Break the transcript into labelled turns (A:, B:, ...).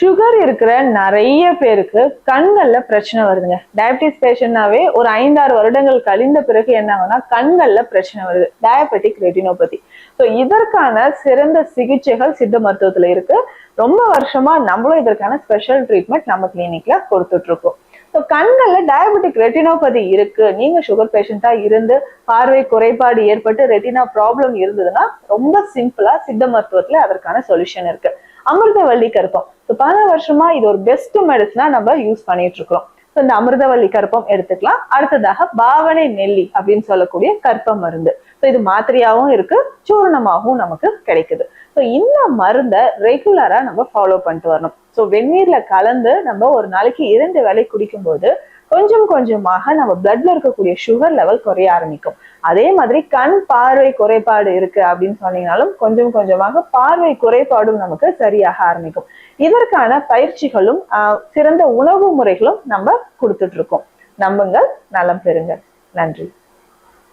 A: Sugar இருக்கிற நிறைய பேருக்கு கண்கள்ல பிரச்சனை வருதுங்க. டயபிட்டிஸ் பேஷண்ட்னாவே ஒரு ஐந்தாறு வருடங்கள் கழிந்த பிறகு என்ன ஆகும்னா கண்கள்ல பிரச்சனை வருது. டயபெட்டிக் ரெட்டினோபதி ஸோ இதற்கான சிறந்த சிகிச்சைகள் சித்த மருத்துவத்துல இருக்கு. ரொம்ப வருஷமா நம்மளும் இதற்கான ஸ்பெஷல் ட்ரீட்மெண்ட் நம்ம கிளினிக்ல கொடுத்துட்டு இருக்கோம் ஸோ கண்கள்ல டயபெட்டிக் ரெட்டினோபதி இருக்கு. நீங்க சுகர் பேஷண்டா இருந்து பார்வை குறைபாடு ஏற்பட்டு ரெட்டினா ப்ராப்ளம் இருந்ததுன்னா ரொம்ப சிம்பிளா சித்த மருத்துவத்துல அதற்கான சொல்யூஷன் இருக்கு. அமிர்தவள்ளி கருப்பம். ஸோ பல வருஷமா இது ஒரு பெஸ்ட் மெடிசனா நம்ம யூஸ் பண்ணிட்டு இருக்கிறோம் ஸோ இந்த அமிர்தவள்ளி கருப்பம் எடுத்துக்கலாம். அடுத்ததாக பாவனை நெல்லி அப்படின்னு சொல்லக்கூடிய கற்ப மருந்து. ஸோ இது மாத்திரையாகவும் இருக்கு சூர்ணமாகவும் நமக்கு கிடைக்குது. ஸோ இந்த மருந்தை ரெகுலரா நம்ம ஃபாலோ பண்ணிட்டு வரணும். ஸோ வெந்நீர்ல கலந்து நம்ம ஒரு நாளைக்கு இரண்டு வேளை குடிக்கும்போது கொஞ்சம் கொஞ்சமாக நம்ம பிளட்ல இருக்கக்கூடிய சுகர் லெவல் குறைய ஆரம்பிக்கும். அதே மாதிரி கண் பார்வை குறைபாடு இருக்கு அப்படின்னு சொன்னீங்கனாலும் கொஞ்சம் கொஞ்சமாக பார்வை குறைபாடும் நமக்கு சரியாக ஆரம்பிக்கும். இதற்கான பயிற்சிகளும் சிறந்த உணவு முறைகளும் நம்ம கொடுத்துட்டு இருக்கோம். நம்புங்கள் நலம் பெறுங்கள். நன்றி.